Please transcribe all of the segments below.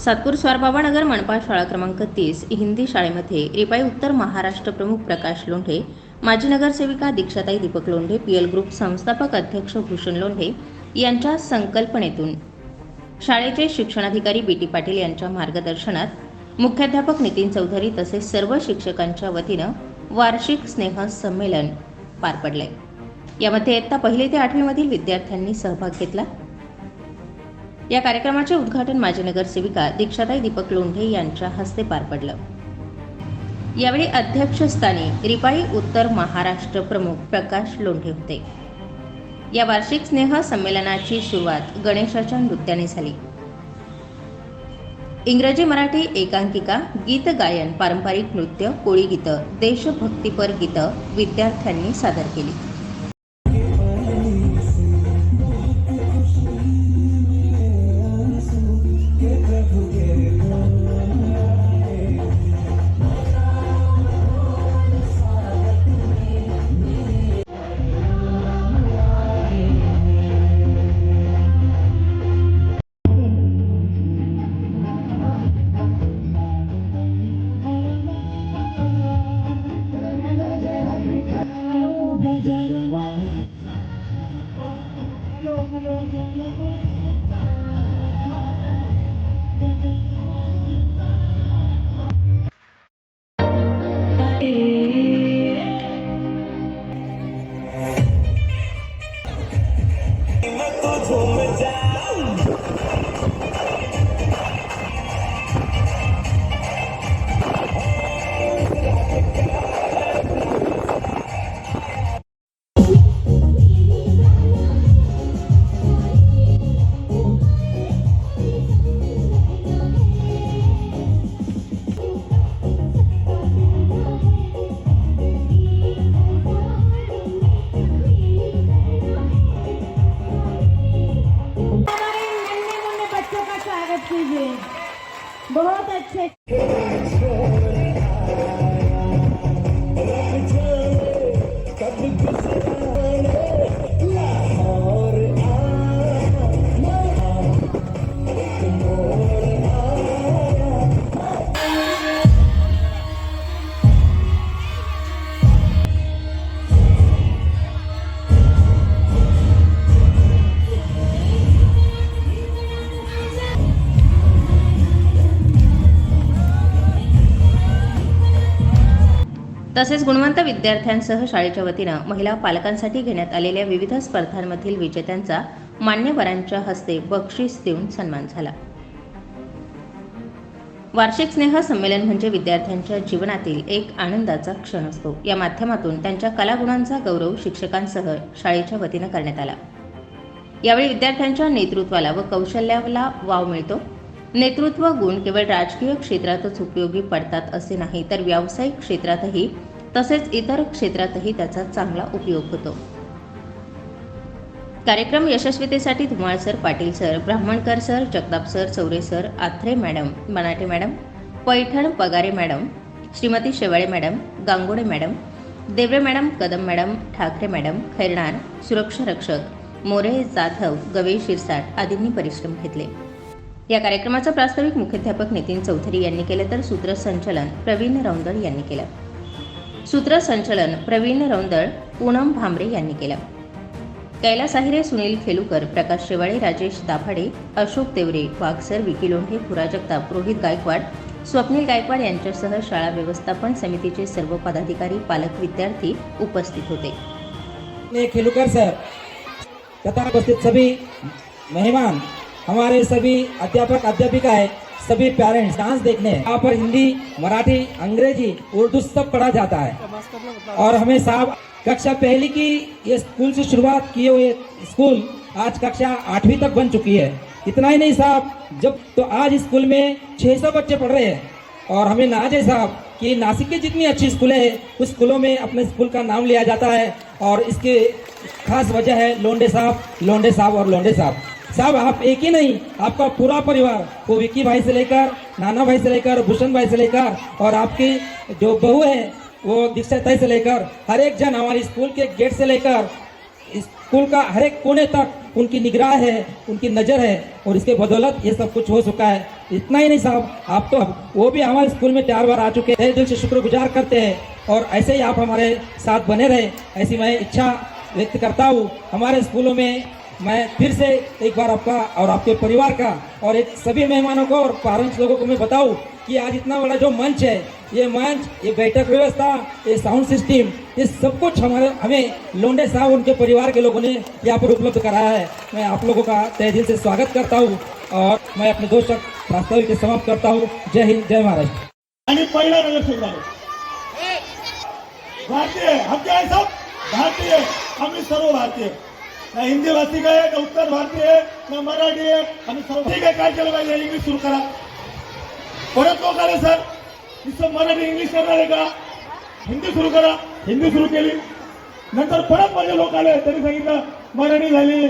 सातपूर स्वारबाबानगर मनपा शाळा क्रमांक तीस हिंदी शाळेमध्ये रिपाई उत्तर महाराष्ट्र प्रमुख प्रकाश लोंढे माजी नगरसेविका दीक्षाताई दीपक लोंढे पीएल ग्रुप संस्थापक अध्यक्ष भूषण लोंढे यांच्या संकल्पनेतून शाळेचे शिक्षणाधिकारी बी टी पाटील यांच्या मार्गदर्शनात मुख्याध्यापक नितीन चौधरी तसेच सर्व शिक्षकांच्या वतीनं वार्षिक स्नेह संमेलन पार पडले यामध्ये इयत्ता पहिली ते आठवीमधील विद्यार्थ्यांनी सहभाग घेतला. या कार्यक्रमाचे उद्घाटन माजी नगरसेविका दीक्षाताई दीपक लोंढे यांच्या हस्ते पार पडलं. यावेळी अध्यक्षस्थानी रिपाई उत्तर महाराष्ट्र प्रमुख प्रकाश लोंढे होते. या वार्षिक स्नेह संमेलनाची सुरुवात गणेशाच्या नृत्याने झाली. इंग्रजी मराठी एकांकिका गीत गायन पारंपरिक नृत्य कोळी गीतं देशभक्तीपर गीतं विद्यार्थ्यांनी सादर केली. Oh, तसेच गुणवंत विद्यार्थ्यांसह शाळेच्या वतीनं महिला पालकांसाठी घेण्यात आलेल्या विविध स्पर्धांमधील विजेत्यांचा मान्यवरांच्या हस्ते बक्षीस देऊन सन्मान झाला. वार्षिक स्नेह संमेलन म्हणजे विद्यार्थ्यांच्या जीवनातील एक आनंदाचा क्षण असतो. या माध्यमातून त्यांच्या कलागुणांचा गौरव शिक्षकांसह शाळेच्या वतीनं करण्यात आला. यावेळी विद्यार्थ्यांच्या नेतृत्वाला व कौशल्याला वाव मिळतो. नेतृत्व गुण केवळ राजकीय क्षेत्रातच उपयोगी पडतात असे नाही तर व्यावसायिक क्षेत्रातही तसेच इतर क्षेत्रातही त्याचा चांगला उपयोग होतो. कार्यक्रम यशस्वीतेसाठी Dhumal sir Patil sir Brahmankar sir Jagtap sir Chaure sir Athare madam Banate madam Paithan Pagare madam Shrimati Shewale madam Gangode madam Deore madam Kadam madam Thackeray madam Khairnar सुरक्षा रक्षक मोरे जाधव गवे शिरसाट आदींनी परिश्रम घेतले. या कार्यक्रमाचं प्रास्ताविक मुख्याध्यापक नितीन चौधरी यांनी केलं तर सूत्रसंचलन प्रवीण रौंदळ यांनी केलं. सूत्रसंचलन प्रवीण रौंदळ पूनम भांबरे यांनी केलं. कैलास आहिरे सुनील खेलुकर प्रकाश शेवाळे राजेश दाभाडे अशोक देवरे वाघसर विकी लोंढे पुरा जगताप रोहित गायकवाड स्वप्नील गायकवाड यांच्यासह शाळा व्यवस्थापन समितीचे सर्व पदाधिकारी पालक विद्यार्थी उपस्थित होते. खेलुकर सर उपस्थित सभी मेहमान हमारे सभी अध्यापक अध्यापिकाएँ सभी पेरेंट्स डांस देखने यहाँ पर हिंदी, मराठी, अंग्रेज़ी, उर्दू सब पढ़ा जाता है। और हमें साहब, कक्षा पहली की ये स्कूल से शुरुआत किए हुए स्कूल आज कक्षा आठवीं तक बन चुकी है। इतना ही नहीं साहब, जब तो आज स्कूल में 600 बच्चे पढ़ रहे हैं। और हमें नाज है साहब कि नासिक की जितनी अच्छी स्कूलें हैं, उस स्कूलों में अपने स्कूल का नाम लिया जाता है। और इसके खास वजह है लोंडे साहब लोंडे साहब और लोंडे साहब। साहब, आप एक ही नहीं, आपका पूरा परिवार वो विक्की भाई से लेकर, नाना भाई से लेकर, भूषण भाई से लेकर, और आपकी जो बहू है, वो दीक्षा ताई से लेकर, हर एक जन हमारे स्कूल के गेट से लेकर, स्कूल का हर एक कोने तक उनकी निगराह है, उनकी नज़र है, और इसके बदौलत ये सब कुछ हो चुका है। इतना ही नहीं साहब, आप तो वो भी हमारे स्कूल में चार बार आ चुके हैं। दिल से शुक्रगुजार करते हैं, और ऐसे ही आप हमारे साथ बने रहे, ऐसी मैं इच्छा व्यक्त करता हूँ। हमारे स्कूलों में मैं फिर से एक बार आपका और आपके परिवार का और एक सभी मेहमानों को और पेरेंट्स लोगों को मैं बताऊँ कि आज इतना बड़ा जो मंच है, ये मंच, ये बैठक व्यवस्था, ये साउंड सिस्टम ये सब कुछ हमारे, हमें लोंडे साहब उनके परिवार के लोगों ने यहाँ पर उपलब्ध कराया है। मैं आप लोगों का तहे दिल से स्वागत करता हूँ और मैं अपने दो शब्द प्रास्ताविक के समाप्त करता हूँ। जय हिंद, जय महाराष्ट्र। भारतीय हम क्या सब भारतीय सर्व भारतीय। ना हिंदी भाषिक आहे ना उत्तर भारतीय आहे ना मराठी आहे. आणि सर्व काय काय केलं पाहिजे इंग्लिश सुरू करा. परत लोक आले सर नुसतं मराठी इंग्लिश करणार आहे का? हिंदी सुरू करा. हिंदी सुरू केली. नंतर परत माझे लोक आले त्यांनी सांगितलं मराठी झाली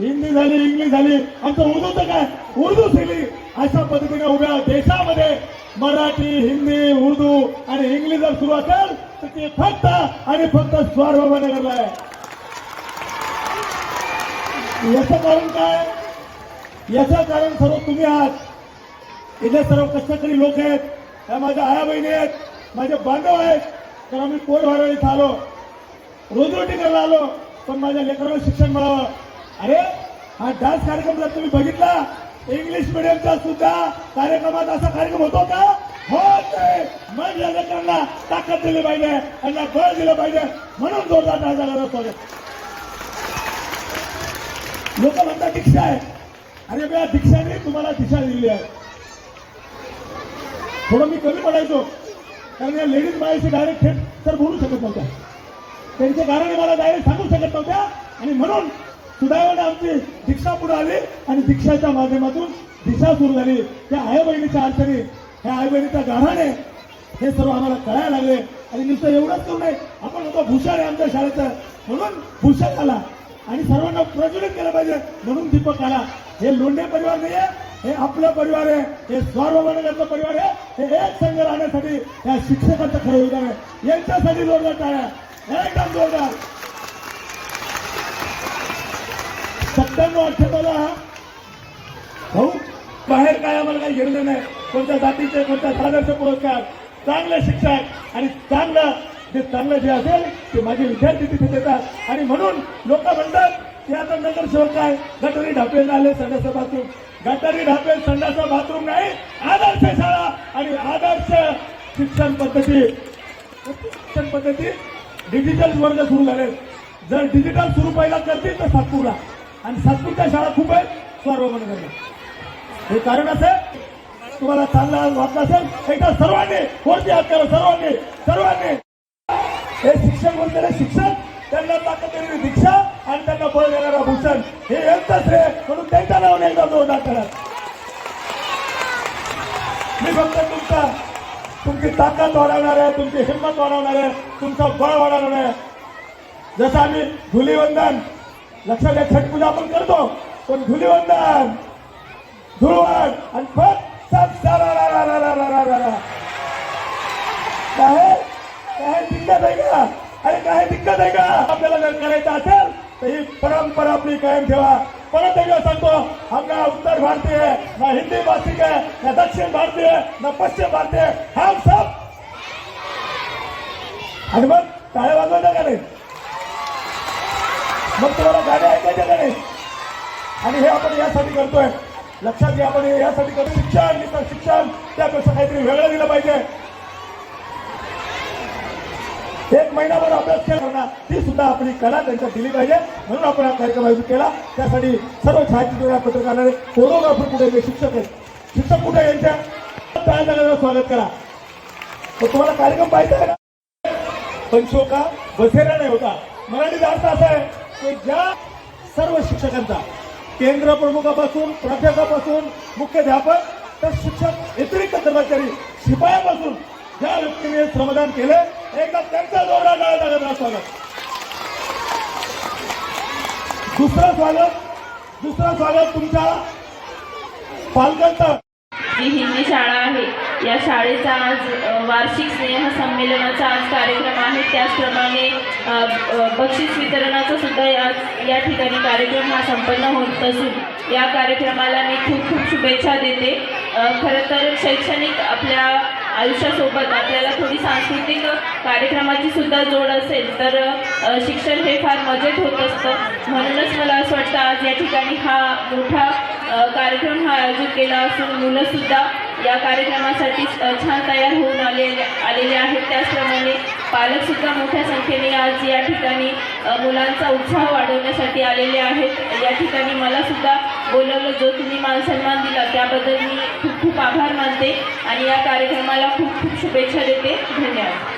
हिंदी झाली इंग्लिश झाली. आमचं उर्दूचं काय? उर्दू शिकली अशा पद्धतीने उभ्या देशामध्ये मराठी हिंदी उर्दू आणि इंग्लिश जर सुरू असेल तर ते फक्त आणि फक्त स्वारबाबानगरला आहे. याचं कारण काय? याचं कारण सर्व तुम्ही आहात. इथे सर्व कष्टकरी लोक आहेत. ह्या माझ्या आया बहिणी आहेत. माझे बांधव आहेत. तर आम्ही पोट भरायला इथं आलो? रोजरोटी करायला आलो. पण माझ्या लेकरांना शिक्षण मिळावं. अरे हा डान्स कार्यक्रम जर तुम्ही बघितला इंग्लिश मिडियमचा सुद्धा कार्यक्रमात असा कार्यक्रम होतो का? हो मन मग या लेकरांना ताकद दिली पाहिजे. त्यांना बळ दिलं पाहिजे. म्हणून जोरदार डान्स झाला स्वागत लोक म्हणतात दीक्षा आहे. अरे बया दीक्षाने तुम्हाला दिशा दिली आहे. थोडं मी कमी पडायचो. कारण या लेडीज माझ्याशी डायरेक्ट थेट तर बोलू शकत नव्हत्या. त्यांचे कारण मला डायरेक्ट सांगू शकत नव्हत्या. आणि म्हणून सुदैवाने आमची दीक्षा पुढे आली आणि दीक्षाच्या माध्यमातून दिशा सुरू झाली. त्या आई बहिणीच्या अडचणी ह्या आई बहिणीच्या गाढाने हे सर्व आम्हाला कळायला लागले. आणि नुसतं एवढंच करू नये. आपण होतो भूषण आहे आमच्या शाळेचं. म्हणून भूषण आला आणि सर्वांना प्रज्वलित केलं पाहिजे. म्हणून दीपक आला. हे लोंढे परिवार नाही आहे हे आपला परिवार आहे हे स्वारबाबानगरचा परिवार आहे हे एक संघ राहण्यासाठी या शिक्षकांचं खरं योगदान आहे. यांच्यासाठी जोरदार टाळ्या. एकदम जोरदार. सत्त्याण्णव अठ्ठ्याण्णवला भाऊ बाहेर काय आम्हाला काही घेणं नाही. कोणत्या जातीचे कोणत्या साधारचे पुरस्कार. चांगले शिक्षक आणि चांगलं जे चांगलं जे असेल ते माझे विद्यार्थी तिथे देतात. आणि म्हणून लोक म्हणतात की आता नगरसेवक काय? गटारी ढापेल आले संडासा बाथरूम. गटारी ढापेल संडासा बाथरूम नाही आदर्श शाळा आणि आदर्श शिक्षण पद्धती. शिक्षण पद्धती डिजिटल वर्ग सुरू झाले जर डिजिटल सुरू पहिला करतील तर सातपूरला. आणि सातपूरच्या शाळा खूप आहेत स्वारबाबानगरला हे कारण असेल तुम्हाला चांगला वाटलं असेल एकदा सर्वांनी कोणती हात करा सर्वांनी सर्वांनी. हे शिक्षक म्हणणारे शिक्षक त्यांना ताकद देणारी दीक्षा आणि त्यांना बळ देणारा भूषण. हे एकच रे म्हणून त्यांच्या नावाने एकदा जोरदार करत मी फक्त तुमचा तुमची ताकद वाढवणार आहे तुमची हिंमत वाढवणार आहे तुमचं बळ वाढवणार आहे. जसं आम्ही धुलीवंदन लक्षात घ्या छटपूजा आपण करतो. पण धुलीवंदन धुळवण आणि फक्त सात सारा काय काय दिक्कत आहे का? अरे काय दिक्कत आहे का? आपल्याला जर करायचं असेल तर ही परंपरा आपली कायम ठेवा. परत एकदा सांगतो हम ना उत्तर भारतीय ना हिंदी भाषिक है ना दक्षिण भारतीय ना पश्चिम भारतीय है हम सब आणि मग टाळ्या वाजवायच्या का नाही? मग तुम्हाला गाणे ऐकायचे का नाही? आणि हे आपण यासाठी करतोय. लक्षात घ्या आपण यासाठी करतो शिक्षण शिक्षण. त्यापेक्षा काहीतरी वेगळं दिलं पाहिजे. एक महिनाभर अभ्यास केला ना ती सुद्धा आपली कला त्यांच्यात दिली पाहिजे. म्हणून आपण हा कार्यक्रम आयोजित केला. त्यासाठी सर्व छायाचित्र पत्रकारांनी कोरोग्राफर कुठे शिक्षक आहेत शिक्षक कुठे आहे यांच्या? स्वागत करा. तर तुम्हाला कार्यक्रम पाहिजे आहे ना पण शोका बसेरा नाही होता. मराठीचा अर्थ असा आहे की ज्या सर्व शिक्षकांचा केंद्र प्रमुखापासून प्राध्यापकापासून मुख्याध्यापक तर शिक्षक व्यतिरिक्त कर्मचारी शिपायापासून ज्या व्यक्तीने श्रमदान केले एकदा त्यांचा जोरदार टाळ्या लागत स्वागत दुसरं स्वागत दुसरं स्वागत तुमच्या पालकांचं. ही हिंदी शाळा आहे. या शाळेचा आज वार्षिक स्नेह संमेलनाचा आज कार्यक्रम आहे. त्याचप्रमाणे बक्षीस वितरणाचा सुद्धा आज या ठिकाणी कार्यक्रम हा संपन्न होत असून या कार्यक्रमाला मी खूप खूप शुभेच्छा देते. खरं तर शैक्षणिक आपल्या आयुष्यासोबत आपल्याला थोडी सांस्कृतिक कार्यक्रमाची सुद्धा जोड असेल तर शिक्षण हे फार मजेत होत असतं. म्हणूनच मला असं वाटतं आज या ठिकाणी हा मोठा कार्यक्रम हा आयोजित केला असून मुलंसुद्धा या कार्यक्रमासाठी छान तयार होऊन आलेले आलेले आहेत. त्याचप्रमाणे पालकसुद्धा मोठ्या संख्येने आज या ठिकाणी मुलांचा उत्साह वाढवण्यासाठी आलेले आहेत. या ठिकाणी मला सुद्धा बोलवलं जो तुम्ही मान सन्मान दिला त्याबद्दल मी खूप खूप आभार मानते आणि या कार्यक्रमाला खूप खूप शुभेच्छा देते. धन्यवाद.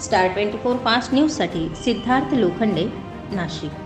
स्टार ट्वेंटी फोर फास्ट न्यूजसाठी सिद्धार्थ लोखंडे नाशिक.